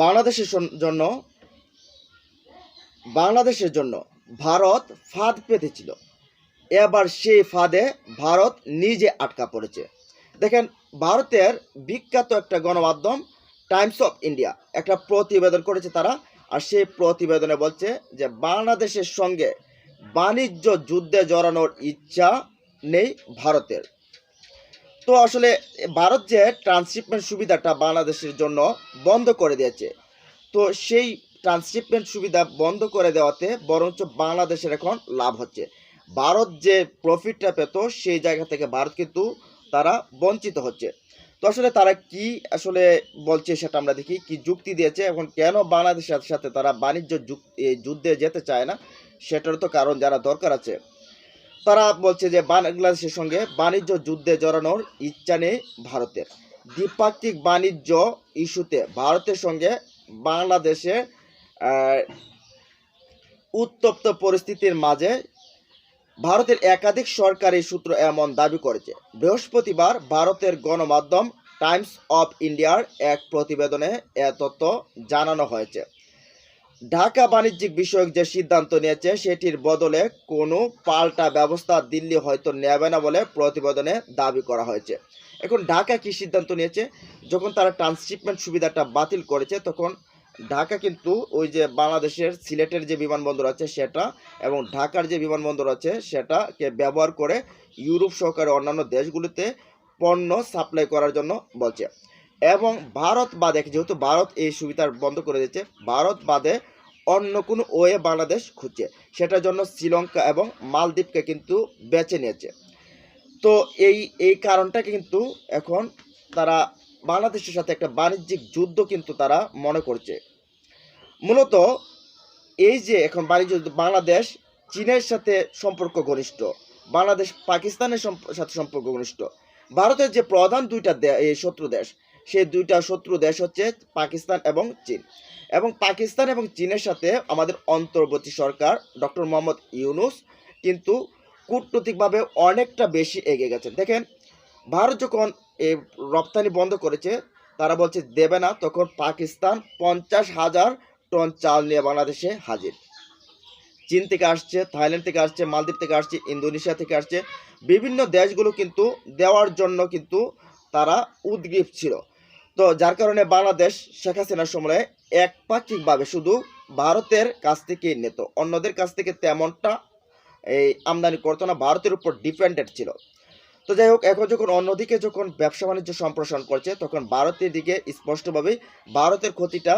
বাংলাদেশের জন্য বাংলাদেশের জন্য ভারত ফাঁদ পেতেছিল। এবার সেই ফাঁদে ভারত নিজে আটকা পড়েছে। দেখেন, ভারতের বিখ্যাত একটা গণমাধ্যম টাইমস অফ ইন্ডিয়া একটা প্রতিবেদন করেছে তারা, আর সেই প্রতিবেদনে বলছে যে বাংলাদেশের সঙ্গে বাণিজ্য যুদ্ধে জড়ানোর ইচ্ছা নেই ভারতের। তো আসলে ভারত যে ট্রান্সশিপমেন্ট সুবিধাটা বাংলাদেশের জন্য বন্ধ করে দিয়েছে, তো সেই ট্রান্সশিপমেন্ট সুবিধা বন্ধ করে দেওয়াতে বরঞ্চ বাংলাদেশের এখন লাভ হচ্ছে। ভারত যে প্রফিটটা পেত, সেই জায়গা থেকে ভারত কিন্তু তারা বঞ্চিত হচ্ছে। তো আসলে তারা কি আসলে বলছে সেটা আমরা দেখি, কি যুক্তি দিয়েছে, এখন কেন বাংলাদেশের সাথে তারা বাণিজ্য যুদ্ধে যেতে চায় না সেটার তো কারণ যারা দরকার আছে। তারা বলছে যে বাংলাদেশের সঙ্গে বাণিজ্য যুদ্ধে জড়ানোর ইচ্ছা নেই ভারতের। দ্বিপাক্ষিক বাণিজ্য ইস্যুতে ভারতের সঙ্গে বাংলাদেশে উত্তপ্ত পরিস্থিতির মাঝে ভারতের একাধিক সরকারি সূত্র এমন দাবি করেছে। বৃহস্পতিবার ভারতের গণমাধ্যম টাইমস অফ ইন্ডিয়ার এক প্রতিবেদনে এ তথ্য জানানো হয়েছে। ঢাকা বাণিজ্যিক বিষয়ক যে সিদ্ধান্ত নিয়েছে, সেটির বদলে কোনো পাল্টা ব্যবস্থা দিল্লি হয়তো নেবে না বলে প্রতিবেদনে দাবি করা হয়েছে। এখন ঢাকা কি সিদ্ধান্ত নিয়েছে? যখন তারা ট্রান্সশিপমেন্ট সুবিধাটা বাতিল করেছে, তখন ঢাকা কিন্তু ওই যে বাংলাদেশের সিলেটের যে বিমানবন্দর আছে, সেটা এবং ঢাকার যে বিমানবন্দর আছে, সেটাকে ব্যবহার করে ইউরোপ সহকারে অন্যান্য দেশগুলিতে পণ্য সাপ্লাই করার জন্য বলছে। এবং ভারত বাদে, যেহেতু ভারত এই সুবিধা বন্ধ করে দিয়েছে, ভারত বাদে অন্য কোনো ওয়ে বাংলাদেশ খুঁজছে। সেটার জন্য শ্রীলঙ্কা এবং মালদ্বীপকে কিন্তু বেছে নিয়েছে। তো এই এই কারণটাকে কিন্তু এখন তারা বাংলাদেশের সাথে একটা বাণিজ্যিক যুদ্ধ কিন্তু তারা মনে করছে। মূলত এই যে এখন বাণিজ্য বাংলাদেশ চীনের সাথে সম্পর্ক ঘনিষ্ঠ, বাংলাদেশ পাকিস্তানের সাথে সম্পর্ক ঘনিষ্ঠ, ভারতের যে প্রধান দুইটা শত্রু দেশ সেই দুইটা শত্রু দেশ হচ্ছে পাকিস্তান এবং চীন। এবং পাকিস্তান এবং চীনের সাথে আমাদের অন্তর্বর্তী সরকার ডক্টর মোহাম্মদ ইউনুস কিন্তু কূটনৈতিকভাবে অনেকটা বেশি এগিয়ে গেছেন। দেখেন, ভারত যখন এই রপ্তানি বন্ধ করেছে, তারা বলছে দেবে না, তখন পাকিস্তান পঞ্চাশ হাজার টন চাল নিয়ে বাংলাদেশে হাজির। চীন থেকে আসছে, থাইল্যান্ড থেকে আসছে, মালদ্বীপ থেকে আসছে, ইন্দোনেশিয়া থেকে আসছে। বিভিন্ন দেশগুলো কিন্তু দেওয়ার জন্য কিন্তু তারা উদ্গ্রীব ছিল। তো যার কারণে বাংলাদেশ শেখ হাসিনার সময়ে একপাক্ষিকভাবে শুধু ভারতের কাছ থেকেই নিত। অন্যদের কাছ থেকে তেমনটা এই আমদানি করতো না, ভারতের উপর ডিপেন্ডেন্ট ছিল। তো যাই হোক, এখন যখন অন্যদিকে যখন ব্যবসা বাণিজ্য সম্প্রসারণ করছে, তখন ভারতের দিকে স্পষ্টভাবেই ভারতের ক্ষতিটা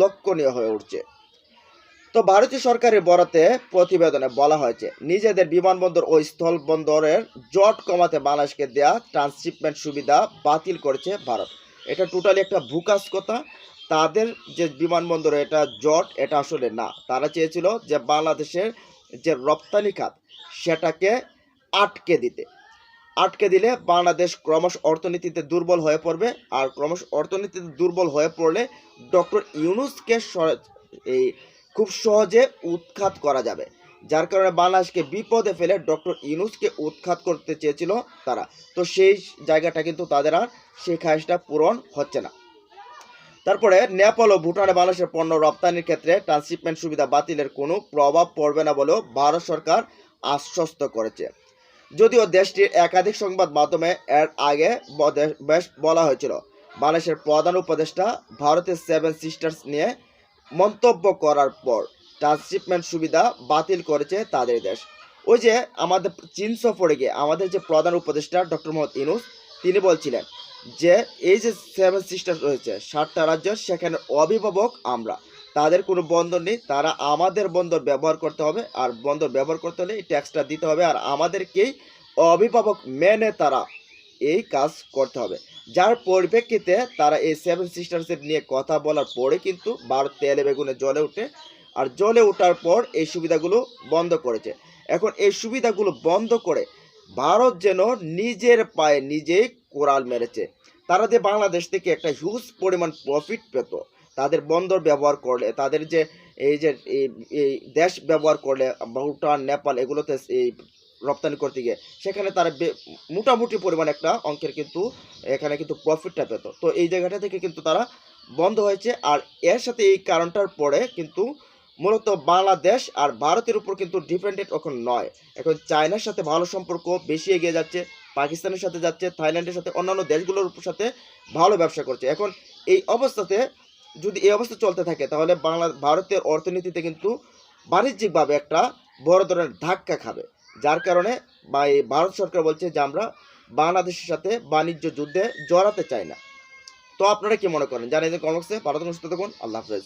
লক্ষণীয় হয়ে উঠছে। তো ভারতীয় সরকারের বরাতে প্রতিবেদনে বলা হয়েছে, নিজেদের বিমানবন্দর ও স্থল বন্দরের জট কমাতে বাংলাদেশকে দেয়া ট্রান্সশিপমেন্ট সুবিধা বাতিল করেছে ভারত। এটা টোটালি একটা ভুকাস কথা। তাদের যে বিমানবন্দরে, এটা জট, এটা আসলে না। তারা চেয়েছিল যে বাংলাদেশের যে রপ্তানি খাত, সেটাকে আটকে দিতে। আটকে দিলে বাংলাদেশ ক্রমশ অর্থনীতিতে দুর্বল হয়ে পড়বে আর ক্রমশ অর্থনীতিতে দুর্বল হয়ে পড়লে ডক্টর ইউনুসকে এই খুব সহজে উৎখাত করা যাবে। যার কারণে বাংলাদেশকে বিপদে ফেলে ডক্টর ইউনুসকে উৎখাত করতে চেয়েছিল তারা। তো সেই জায়গাটা কিন্তু তাদের আর সেই খায়সটা পূরণ হচ্ছে না। তারপরে নেপাল ও ভুটানে বাংলাদেশের পণ্য রপ্তানির ক্ষেত্রে ট্রান্সশিপমেন্ট সুবিধা বাতিলের কোনো প্রভাব পড়বে না বলেও ভারত সরকার আশ্বস্ত করেছে। যদিও দেশটির একাধিক সংবাদ মাধ্যমে এর আগে বেশ বলা হয়েছিল, বাংলাদেশের প্রধান উপদেষ্টা ভারতের সেভেন সিস্টার্স নিয়ে মন্তব্য করার পর। ট্রান্সশিপমেন্ট সুবিধা বাতিল করেছে তাদের দেশ। ওই যে আমাদের চীন সফরে গিয়ে আমাদের যে প্রধান উপদেষ্টা ডক্টর মোহাম্মদ ইনুস তিনি বলছিলেন যে এই যে সেভেন সিস্টার রয়েছে, সাতটা রাজ্য, সেখানে অভিভাবক আমরা। তাদের কোনো বন্দর নেই, তারা আমাদের বন্দর ব্যবহার করতে হবে, আর বন্দর ব্যবহার করতে হলে ট্যাক্সটা দিতে হবে, আর আমাদেরকেই অভিভাবক মেনে তারা এই কাজ করতে হবে। যার পরিপ্রেক্ষিতে তারা এই সেভেন সিস্টার্সের নিয়ে কথা বলার পরে কিন্তু ভারত তেলে বেগুনে জ্বলে ওঠে আর জলে ওঠার পর এই সুবিধাগুলো বন্ধ করেছে। এখন এই সুবিধাগুলো বন্ধ করে ভারত যেন নিজের পায়ে নিজেই কোরাল মেরেছে। তারা যে বাংলাদেশ থেকে একটা হিউজ পরিমাণ প্রফিট পেত, তাদের বন্দর ব্যবহার করলে, তাদের যে এই যে এই- দেশ ব্যবহার করলে, ভুটান, নেপাল এগুলোতে এই রপ্তানি করতে গিয়ে, সেখানে তারা মোটামুটি পরিমাণ একটা অঙ্কের কিন্তু এখানে কিন্তু প্রফিটটা পেত। তো এই জায়গাটা থেকে কিন্তু তারা বন্ধ হয়েছে। আর এর সাথে এই কারণটার পরে কিন্তু মূলত বাংলাদেশ আর ভারতের উপর কিন্তু ডিপেন্ডেন্ট এখন নয়। এখন চায়নার সাথে ভালো সম্পর্ক বেশি এগিয়ে যাচ্ছে, পাকিস্তানের সাথে যাচ্ছে, থাইল্যান্ডের সাথে অন্যান্য দেশগুলোর সাথে ভালো ব্যবসা করছে। এখন এই অবস্থাতে যদি এই অবস্থা চলতে থাকে, তাহলে বাংলা, ভারতের অর্থনীতিতে কিন্তু বাণিজ্যিকভাবে একটা বড় ধরনের ধাক্কা খাবে। যার কারণে বা ভারত সরকার বলছে যে আমরা বাংলাদেশের সাথে বাণিজ্য যুদ্ধে জড়াতে চাই না। তো আপনারা কি মনে করেন? জানিয়ে দিন কমেন্টসে ভারত সুস্থ থাকুন। আল্লাহ হাফেজ।